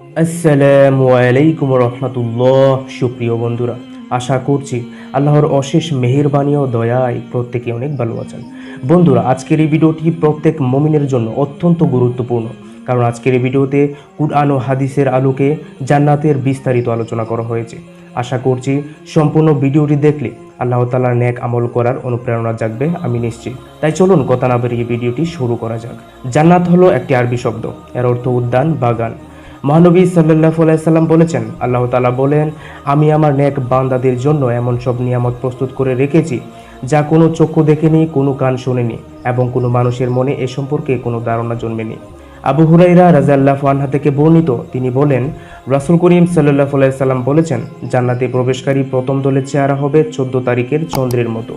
আসসালামু আলাইকুম রহমতুল্লাহ। সুপ্রিয় বন্ধুরা, আশা করছি আল্লাহর অশেষ মেহেরবানি ও দয়ায় প্রত্যেকে অনেক ভালো আছেন। বন্ধুরা, আজকের এই ভিডিওটি প্রত্যেক মমিনের জন্য অত্যন্ত গুরুত্বপূর্ণ। কারণ আজকের এই ভিডিওতে কুরআন ও হাদিসের আলোকে জান্নাতের বিস্তারিত আলোচনা করা হয়েছে। আশা করছি সম্পূর্ণ ভিডিওটি দেখলে আল্লাহ তালার ন্যাক আমল করার অনুপ্রেরণা জাগবে, আমি নিশ্চিত। তাই চলুন কথা না ভিডিওটি শুরু করা যাক। জান্নাত হলো একটি আরবি শব্দ। এর অর্থ উদ্যান, বাগান। মহানবী সাল্লাহ সাল্লাম বলেছেন, আল্লাহ তালা বলেন, আমি আমার নেক বান্দাদের জন্য এমন সব নিয়ামত প্রস্তুত করে রেখেছি, যা কোনো চক্ষু দেখেনি, কোনো কান শোনেনি এবং কোনো মানুষের মনে এ সম্পর্কে কোনো ধারণা জন্মেনি। আবু হুরাইরা রাজাল্লাহ আনহা থেকে বর্ণিত, তিনি বলেন, রাসুল করিম সাল্লাহ সাল্লাম বলেছেন, জান্নাতে প্রবেশকারী প্রথম দলের চেহারা হবে চোদ্দ তারিখের চন্দ্রের মতো।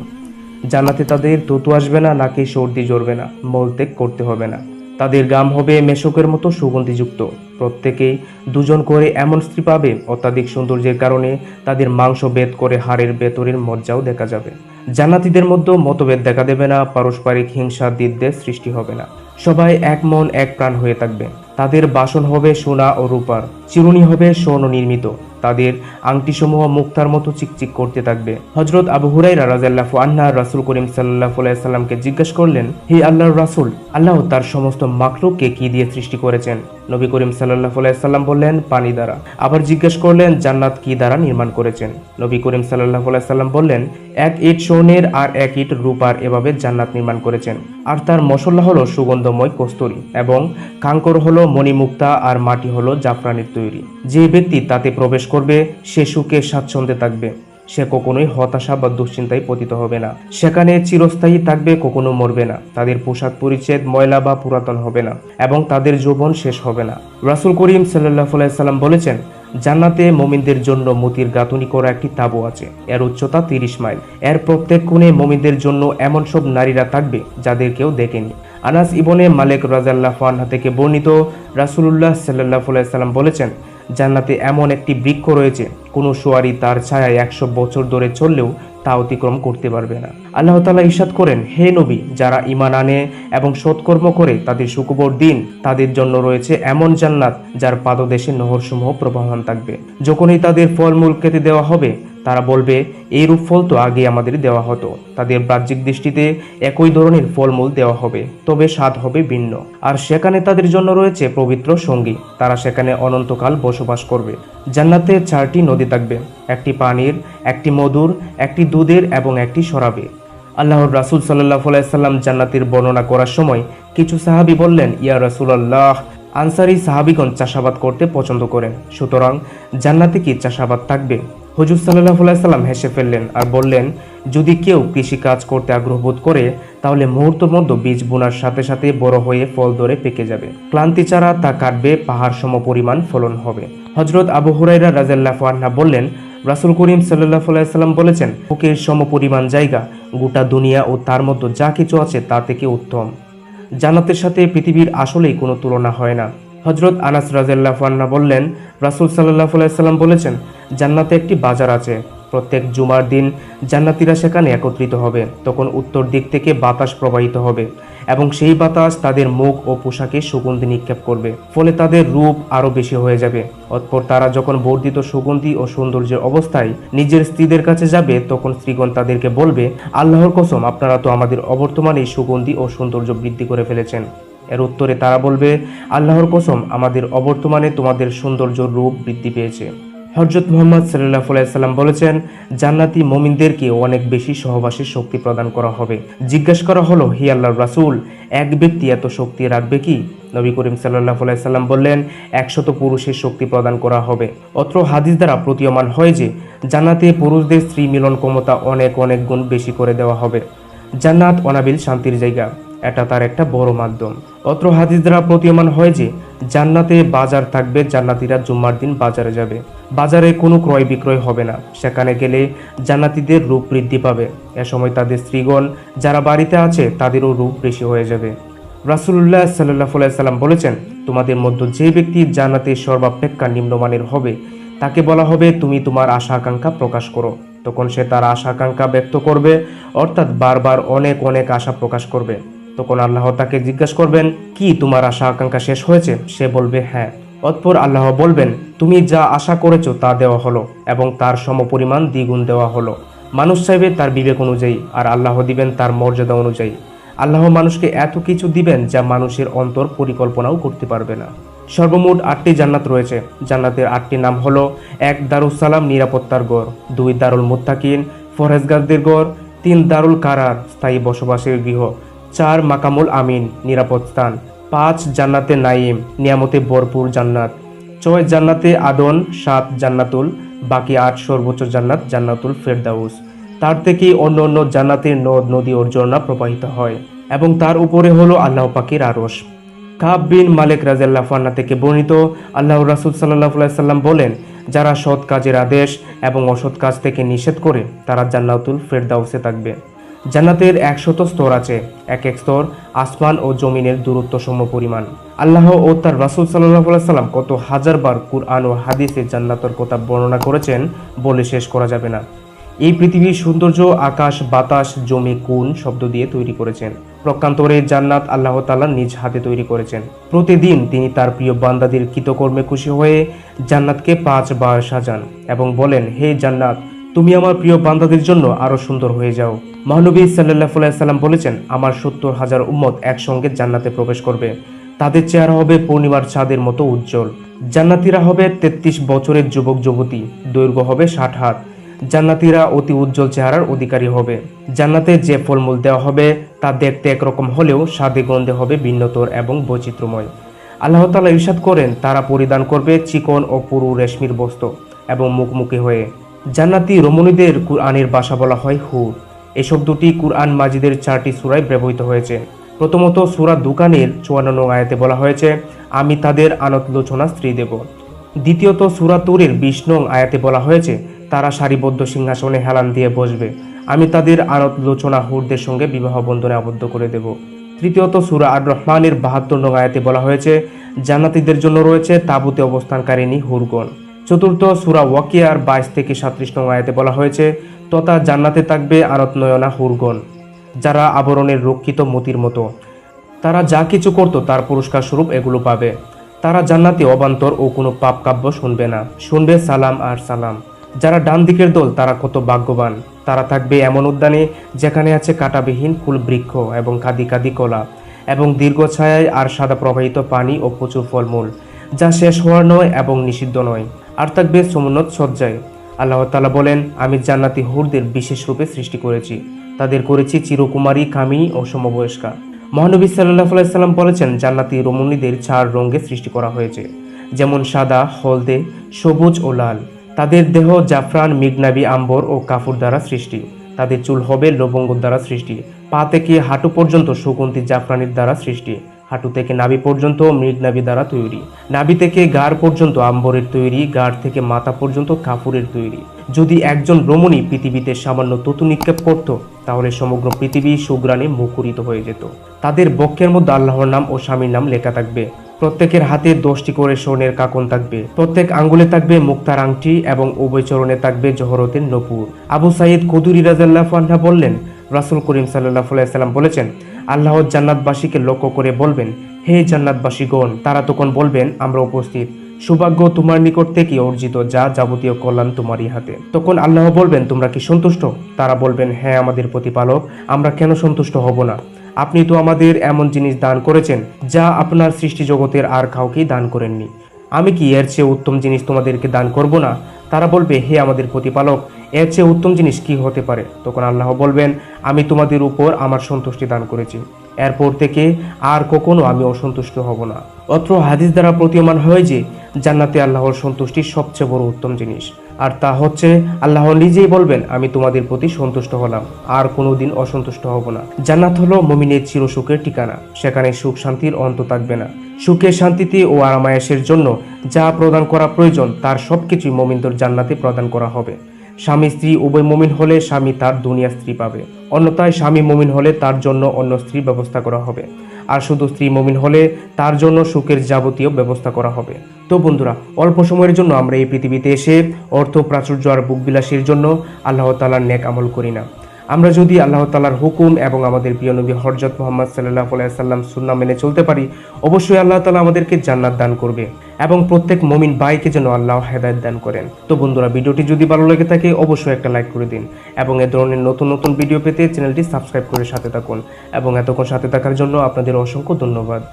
জান্নাতে তাদের তুতু আসবে না, নাকি সর্দি জ্বরবে না, মলত্যাগ করতে হবে না। তাদের গাম হবে মেশকের মতো সুগন্ধিযুক্ত। প্রত্যেকেই দুজন করে এমন স্ত্রী পাবে অত্যাধিক সৌন্দর্যের কারণে তাদের মাংস বেদ করে হাড়ের ভেতরের মজ্জাও দেখা যাবে। জান্নাতীদের মধ্যে মতভেদ দেখা দেবে না, পারস্পরিক হিংসা দ্বিদ্বেষ সৃষ্টি হবে না। সবাই এক মন, এক প্রাণ হয়ে থাকবে। তাদের বাসন হবে সোনা ও রূপার, চিরুনি হবে স্বর্ণ নির্মিত। তাদের আংটিসমূহ মুক্তার মতো চিকচিক করতে থাকবে। হজরত আবু হুরাইরা রাজাল্লাহ আন্না রাসুল করিম সাল্লাহ সাল্লামকে জিজ্ঞেস করলেন, হে আল্লাহর রাসুল, আল্লাহ তার সমস্ত মাকলুককে কি দিয়ে সৃষ্টি করেছেন? নবী করিম সাল্লাহ সাল্লাম বললেন, পানি দ্বারা। আবার জিজ্ঞেস করলেন, জান্নাত কি দ্বারা নির্মাণ করেছেন? নবী করিম সাল্লাহ সাল্লাম বললেন, এক ইট স্বর্ণের আর এক ইট রূপার এভাবে জান্নাত নির্মাণ করেছেন। আর তার মশলা হলো সুগন্ধময় কস্তুরী এবং কাঙ্কর হলো মণিমুক্তা আর মাটি হলো জাফরানের তৈরি। যে ব্যক্তি তাতে প্রবেশ করবে, সে সুখে স্বাচ্ছন্দ্যে থাকবে। সে কখনোই হতাশা বা দুশ্চিন্তায় পতিত হবে না। সেখানে চিরস্থায়ী থাকবে, কখনো মরবে না। তাদের পোশাক পরিচ্ছেদ ময়লা বা পুরাতন হবে না এবং তাদের যৌবন শেষ হবে না। রাসুল করিম সাল্লাহ সাল্লাম বলেছেন, জান্নাতে মমিনদের জন্য মতির গাঁথুনি করা একটি তাবু আছে। এর উচ্চতা তিরিশ মাইল। এর প্রত্যেক কোণে মমিনদের জন্য এমন সব নারীরা থাকবে যাদের কেউ দেখেনি। আনাস ইবনে মালিক রাজাল্লাহ ফানহা থেকে বর্ণিত রাসুলুল্লাহ সাল্লাহ সাল্লাম বলেছেন জান্নাতে এমন একটি বৃক্ষ রয়েছে, কোনো সোয়ারি তার ছায়ায় একশো বছর ধরে চললেও তা অতিক্রম করতে পারবে না। আল্লাহ তালা ইসাদ করেন, হে নবী, যারা ইমান আনে এবং সৎকর্ম করে তাদের সুকবর দিন, তাদের জন্য রয়েছে এমন জান্নাত যার পাদদেশে নহরসমূহ প্রবাহমান থাকবে। যখনই তাদের ফলমূল খেতে দেওয়া হবে তারা বলবে এই রূপ ফল তো আগে আমাদের দেওয়া হতো। তাদের বাহ্যিক দৃষ্টিতে একই ধরনের ফলমূল দেওয়া হবে, তবে স্বাদ হবে ভিন্ন। আর সেখানে তাদের জন্য রয়েছে পবিত্র সঙ্গী। তারা সেখানে অনন্তকাল বসবাস করবে। জান্নাতে চারটি নদী থাকবে, একটি পানির, একটি মধুর, একটি দুধের এবং একটি শরাবের। আল্লাহর রাসুল সাল্লাহ সাল্লাম জান্নাতের বর্ণনা করার সময় কিছু সাহাবি বললেন, ইয়া রাসুলাল্লাহ, আনসারি সাহাবিগণ চাষাবাদ করতে পছন্দ করেন। সুতরাং জান্নাতে কি চাষাবাদ থাকবে? হুজুর সাল্লাহ সাল্লাম হেসে ফেললেন আর বললেন, যদি কেউ কৃষি কাজ করতে আগ্রহ বোধ করে, তাহলে মুহূর্তের মধ্যে বীজ বোনার সাথে সাথে বড় হয়ে ফল ধরে পেকে যাবে। ক্লান্তি ছাড়া তা কাটবে, পাহাড় সম পরিমাণ ফলন হবে। হজরত আবু হুরাইরা রাজাল্লাহ আন্না বললেন, রাসুল করিম সাল্লাহ সাল্লাম বলেছেন, বুকের সম পরিমাণ জায়গা, গোটা দুনিয়া ও তার মধ্যে যা কিছু আছে তা থেকে উত্তম। জান্নাতের সাথে পৃথিবীর আসলেই কোনো তুলনা হয় না। হজরত আনাস রাজাল্লাহ আন্না বললেন, রাসুল সাল্লাহ সাল্লাম বলেছেন, জান্নাতে একটি বাজার আছে। প্রত্যেক জুমার দিন জান্নাতিরা সেখানে একত্রিত হবে। তখন উত্তর দিক থেকে বাতাস প্রবাহিত হবে এবং সেই বাতাস তাদের মুখ ও পোশাকে সুগন্ধি নিক্ষেপ করবে। ফলে তাদের রূপ আরও বেশি হয়ে যাবে। অতপর তারা যখন বর্ধিত সুগন্ধি ও সৌন্দর্যের অবস্থায় নিজের স্ত্রীদের কাছে যাবে, তখন স্ত্রীগণ তাদেরকে বলবে, আল্লাহর কসম, আপনারা তো আমাদের অবর্তমানে সুগন্ধি ও সৌন্দর্য বৃদ্ধি করে ফেলেছেন। এর উত্তরে তারা বলবে, আল্লাহর কসম, আমাদের অবর্তমানে তোমাদের সৌন্দর্য রূপ বৃদ্ধি পেয়েছে। হজরত মোহাম্মদ সাল্লাহ সাল্লাম বলেছেন, জান্নাতি মমিনদেরকে অনেক বেশি সহবাসের শক্তি প্রদান করা হবে। জিজ্ঞেস করা হলো, হি আল্লাহর রাসুল, এক ব্যক্তি এত শক্তি রাখবে কি? নবী করিম সাল্লাহ সাল্লাম বললেন, একশত পুরুষের শক্তি প্রদান করা হবে। অত্র হাদিস দ্বারা প্রতীয়মান হয় যে, জান্নাতে পুরুষদের স্ত্রী মিলন ক্ষমতা অনেক অনেক গুণ বেশি করে দেওয়া হবে। জান্নাত অনাবিল শান্তির জায়গা। এটা তার একটা বড় মাধ্যম। অত্র হাদিস দ্বারা প্রতীয়মান হয় যে, জান্নাতে বাজার থাকবে, জান্নাতিরা জুম্মার দিন বাজারে যাবে। বাজারে কোনো ক্রয় বিক্রয় হবে না। সেখানে গেলে জান্নাতিদের রূপ বৃদ্ধি পাবে। এ সময় তাদের স্ত্রীগণ যারা বাড়িতে আছে, তাদেরও রূপ বেশি হয়ে যাবে। রাসুল্লাহ সাল্লাহ সাল্লাম বলেছেন, তোমাদের মধ্যে যে ব্যক্তি জান্নাতে সর্বাপেক্ষা নিম্নমানের হবে, তাকে বলা হবে, তুমি তোমার আশা আকাঙ্ক্ষা প্রকাশ করো। তখন সে তার আশা আকাঙ্ক্ষা ব্যক্ত করবে, অর্থাৎ বারবার অনেক অনেক আশা প্রকাশ করবে। তখন আল্লাহ তাকে জিজ্ঞেস করবেন, কি তোমার আশা আকাঙ্ক্ষা শেষ হয়েছে? সে বলবে হ্যাঁ। অতপর আল্লাহ বলবেন, তুমি যা আশা করেছ তা দেওয়া হলো এবং তার সমপরিমাণ দ্বিগুণ দেওয়া হলো। মানুষ চাইবে তার বিবেক অনুযায়ী আর আল্লাহ দিবেন তার মর্যাদা অনুযায়ী। আল্লাহ মানুষকে এত কিছু দিবেন যা মানুষের অন্তর পরিকল্পনাও করতে পারবে না। সর্বমোট আটটি জান্নাত রয়েছে। জান্নাতের আটটি নাম হলো এক দারুসালাম নিরাপত্তার গড় দুই দারুল মুত্তাকিন ফরেজগারদের গড় তিন দারুল কারার স্থায়ী বসবাসের গৃহ চার মাকামুল আমিন, নিরাপদ স্থান। পাঁচ, জান্নাতে নাইম নিয়ামতে ভরপুর জান্নাত। ছয়, জান্নাতে আদন, সাত, জান্নাতুল, বাকি আট, সর্বোচ্চ জান্নাত, জান্নাতুল ফেরদাউস। তার থেকে অন্য অন্য জান্নাতের নদ, নদী ও প্রবাহিত হয় এবং তার উপরে হলো আল্লাহ পাকির আরস কাব বিন মালিক রাজাল্লাহ ফান্না থেকে বর্ণিত আল্লাহ রাসুল সাল্লাহ সাল্লাম বলেন, যারা সৎ কাজের আদেশ এবং অসৎ কাজ থেকে নিষেধ করে, তারা জান্নাতুল ফেরদাউসে থাকবে। জান্নাতের একশত স্তর আছে, এক এক স্তর আসমান ও জমিনের দূরত্ব সম পরিমাণ। আল্লাহ ও তার রাসুল সাল্লাহ সাল্লাম কত হাজারবার কুরআন ও হাদিসে জান্নাতের কথা বর্ণনা করেছেন বলে শেষ করা যাবে না। এই পৃথিবীর সৌন্দর্য, আকাশ, বাতাস, জমি কোন শব্দ দিয়ে তৈরি করেছেন। প্রকান্তরে জান্নাত আল্লাহ তাআলা নিজ হাতে তৈরি করেছেন। প্রতিদিন তিনি তার প্রিয় বান্দাদের কৃতকর্মে খুশি হয়ে জান্নাতকে পাঁচবার সাজান এবং বলেন, হে জান্নাত তুমি আমার প্রিয় বান্দাদের জন্য আরও সুন্দর হয়ে যাও। মহানবী সাল্লাহ সাল্লাম বলেছেন, আমার সত্তর হাজার উম্মত একসঙ্গে জান্নাতে প্রবেশ করবে। তাদের চেহারা হবে পূর্ণিমার চাঁদের মতো উজ্জ্বল। জান্নাতিরা হবে তেত্রিশ বছরের যুবক যুবতী। দৈর্ঘ্য হবে ষাট হাত। জান্নাতিরা অতি উজ্জ্বল চেহারার অধিকারী হবে। জান্নাতে যে ফলমূল দেওয়া হবে তা দেখতে একরকম হলেও স্বাদে গন্ধে হবে ভিন্নতর এবং বৈচিত্র্যময়। আল্লাহ তালা ইরশাদ করেন, তারা পরিধান করবে চিকন ও পুরু রেশমির বস্ত্র এবং মুখমুখি হয়ে। জান্নাতি রমণীদের কুরআনের বাসা বলা হয় হুর এই শব্দটি কুরআন মাজিদের চারটি সুরায় ব্যবহৃত হয়েছে। প্রথমত সুরা দোকানের চুয়ান্ন নং আয়াতে বলা হয়েছে, আমি তাদের আনতলোচনা স্ত্রী দেব। দ্বিতীয়ত সুরা তুরের বিশ নং আয়াতে বলা হয়েছে, তারা সারিবদ্ধ সিংহাসনে হেলান দিয়ে বসবে। আমি তাদের আনতলোচনা হুরদের সঙ্গে বিবাহ বন্ধনে আবদ্ধ করে দেব। তৃতীয়ত সুরা আর রহমানের বাহাত্তর নং আয়াতে বলা হয়েছে, জান্নাতিদের জন্য রয়েছে তাবুতে অবস্থানকারিনী হুরগণ। চতুর্থ সুরা ওয়াকিয়ার বাইশ থেকে সাত্রিশ নং আয়াতে বলা হয়েছে, তথা জান্নাতে থাকবে আনত নয়না হুরগণ, যারা আবরণের রক্ষিত মতির মতো। তারা যা কিছু করত তার পুরস্কার স্বরূপ এগুলো পাবে। তারা জান্নাতে অবান্তর ও কোনো পাপ কাব্য শুনবে না। শুনবে সালাম আর সালাম। যারা ডান দিকের দল, তারা কত ভাগ্যবান। তারা থাকবে এমন উদ্যানে যেখানে আছে কাটাবিহীন ফুল বৃক্ষ এবং কাদি কাদি কলা এবং দীর্ঘ ছায়ায় আর সাদা প্রবাহিত পানি ও প্রচুর ফলমূল, যা শেষ হওয়ার নয় এবং নিষিদ্ধ নয়। আর থাকবে সমুন্নত সজ্জায় আল্লাহ তালা বলেন, আমি জান্নাতি হুরদের বিশেষ রূপে সৃষ্টি করেছি। তাদের করেছি চিরকুমারী কামিনী ও সমবয়স্কা। মহানবী সাল্লাহ সাল্লাম বলেছেন, জান্নাতি রমণীদের চার রঙে সৃষ্টি করা হয়েছে। যেমন সাদা, হলদে, সবুজ ও লাল। তাদের দেহ জাফরান, মিগনাবি, আম্বর ও কাফুর দ্বারা সৃষ্টি। তাদের চুল হবে লবঙ্গ দ্বারা সৃষ্টি। পা থেকে হাঁটু পর্যন্ত সুগন্ধি জাফরানির দ্বারা সৃষ্টি। হাঁটু থেকে নাভি পর্যন্ত মৃগনাভি দ্বারা তৈরি। নাভি থেকে গাড় পর্যন্ত আম্বরের তৈরি গাড় থেকে মাথা পর্যন্ত কাফুরের তৈরি। যদি একজন রমণী পৃথিবীতে সামান্য ততু নিক্ষেপ করত, তাহলে সমগ্র পৃথিবী সুগ্রাণে মুখরিত হয়ে যেত। তাদের বক্ষের মধ্যে আল্লাহর নাম ও স্বামীর নাম লেখা থাকবে। প্রত্যেকের হাতে দশটি করে স্বর্ণের কাকন থাকবে। প্রত্যেক আঙ্গুলে থাকবে মুক্তার আংটি এবং উভয় চরণে থাকবে জহরতের নপুর। আবু সাইদ কদুরি রাজাল্লাহ বললেন, রাসুল করিম সাল্লাহ সাল্লাম বলেছেন আল্লাহ জান্নাতবাসীকে লক্ষ্য করে বলবেন, হে জান্নাতবাসীগণ, তারা তখন বলবেন, আমরা উপস্থিত। সৌভাগ্য তোমার নিকট থেকে অর্জিত যা যাবতীয় কল্যাণ তোমারই হাতে। তখন আল্লাহ বলবেন, তোমরা কি সন্তুষ্ট? তারা বলবেন হ্যাঁ আমাদের প্রতিপালক, আমরা কেন সন্তুষ্ট হব না? আপনি তো আমাদের এমন জিনিস দান করেছেন, যা আপনার সৃষ্টি জগতের আর কাউকেই দান করেননি। আমি কি এর চেয়ে উত্তম জিনিস তোমাদেরকে দান করব না? তারা বলবে, হে আমাদের প্রতিপালক এর চেয়ে উত্তম জিনিস কি হতে পারে? তখন আল্লাহ বলবেন, আমি তোমাদের উপর আমার সন্তুষ্টি দান করেছি। এরপর থেকে আর কখনো আমি অসন্তুষ্ট হব না। অত্র হাদিস দ্বারা প্রতীয়মান হয় যে, জান্নাতে আল্লাহর সন্তুষ্টি সবচেয়ে বড় উত্তম জিনিস। আর তা হচ্ছে, আল্লাহ নিজেই বলবেন, আমি তোমাদের প্রতি সন্তুষ্ট হলাম, আর কোনোদিন অসন্তুষ্ট হব না। জান্নাত হলো মমিনের চিরসুখের ঠিকানা। সেখানে সুখ শান্তির অন্ত থাকবে না। সুখে শান্তিতে ও আরামায়াসের জন্য যা প্রদান করা প্রয়োজন, তার সবকিছুই মমিনদের জান্নাতে প্রদান করা হবে। স্বামী স্ত্রী, উভয় মমিন হলে স্বামী তার দুনিয়া স্ত্রী পাবে। অন্যথায় স্বামী মমিন হলে তার জন্য অন্য স্ত্রী ব্যবস্থা করা হবে। আর শুধু স্ত্রী মমিন হলে তার জন্য সুখের যাবতীয় ব্যবস্থা করা হবে। তো বন্ধুরা, অল্প সময়ের জন্য আমরা এই পৃথিবীতে এসে অর্থ, প্রাচুর্য আর বুকবিলাসের জন্য আল্লাহ তালার নেক আমল করি না। আমরা যদি আল্লাহ তালার হুকুম এবং আমাদের প্রিয় নবী হরজত মোহাম্মদ সাল্লাহ সাল্লাম সুন্না মেনে চলতে পারি, অবশ্যই আল্লাহ তালা আমাদেরকে জান্নাত দান করবে। এবং প্রত্যেক মমিন বাইকে যেন আল্লাহ হেদায়ত দান করেন। তো বন্ধুরা, ভিডিওটি যদি ভালো লেগে থাকে, অবশ্যই একটা লাইক করে দিন এবং এ ধরনের নতুন নতুন ভিডিও পেতে চ্যানেলটি সাবস্ক্রাইব করে সাথে থাকুন এবং এতক্ষণ সাথে থাকার জন্য আপনাদের অসংখ্য ধন্যবাদ।